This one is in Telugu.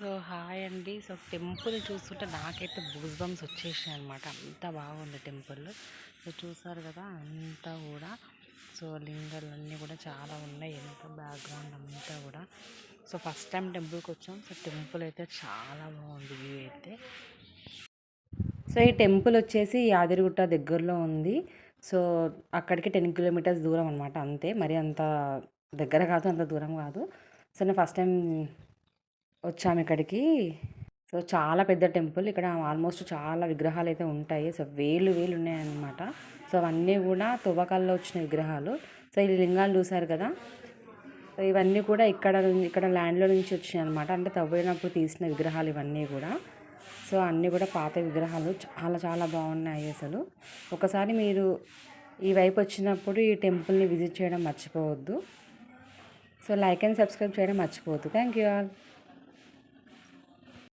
సో హాయ్ అండి. సో టెంపుల్ చూస్తుంటే నాకైతే బూస్ బంప్స్ వచ్చేసాయి అనమాట అంత బాగుంది టెంపుల్. సో చూసారు కదా అంతా కూడా. సో లింగాలన్నీ కూడా చాలా ఉన్నాయి. ఎంత బ్యాక్గ్రౌండ్ అంతా కూడా. సో ఫస్ట్ టైం టెంపుల్కి వచ్చాం. సో టెంపుల్ అయితే చాలా బాగుంది వ్యూ అయితే. సో ఈ టెంపుల్ వచ్చేసి యాదగిరిగుట్ట దగ్గరలో ఉంది. సో అక్కడికి టెన్ కిలోమీటర్స్ దూరం అనమాట అంతే. మరి అంత దగ్గర కాదు అంత దూరం కాదు. సో నేను ఫస్ట్ టైం వచ్చాము ఇక్కడికి. సో చాలా పెద్ద టెంపుల్. ఇక్కడ ఆల్మోస్ట్ చాలా విగ్రహాలు అయితే ఉంటాయి. సో వేలు వేలు ఉన్నాయన్నమాట. సో అవన్నీ కూడా తువ్వకాల్లో వచ్చిన విగ్రహాలు. సో ఈ లింగాలు చూసారు కదా? సో ఇవన్నీ కూడా ఇక్కడ ఇక్కడ ల్యాండ్లో నుంచి వచ్చినాయి అనమాట అంటే తవ్వినప్పుడు తీసిన విగ్రహాలు ఇవన్నీ కూడా. సో అన్నీ కూడా పాత విగ్రహాలు. చాలా చాలా బాగున్నాయి అసలు. ఒకసారి మీరు ఈ వైపు వచ్చినప్పుడు ఈ టెంపుల్ని విజిట్ చేయడం మర్చిపోవద్దు. సో లైక్ అండ్ సబ్స్క్రైబ్ చేయడం మర్చిపోవద్దు. Thank you all.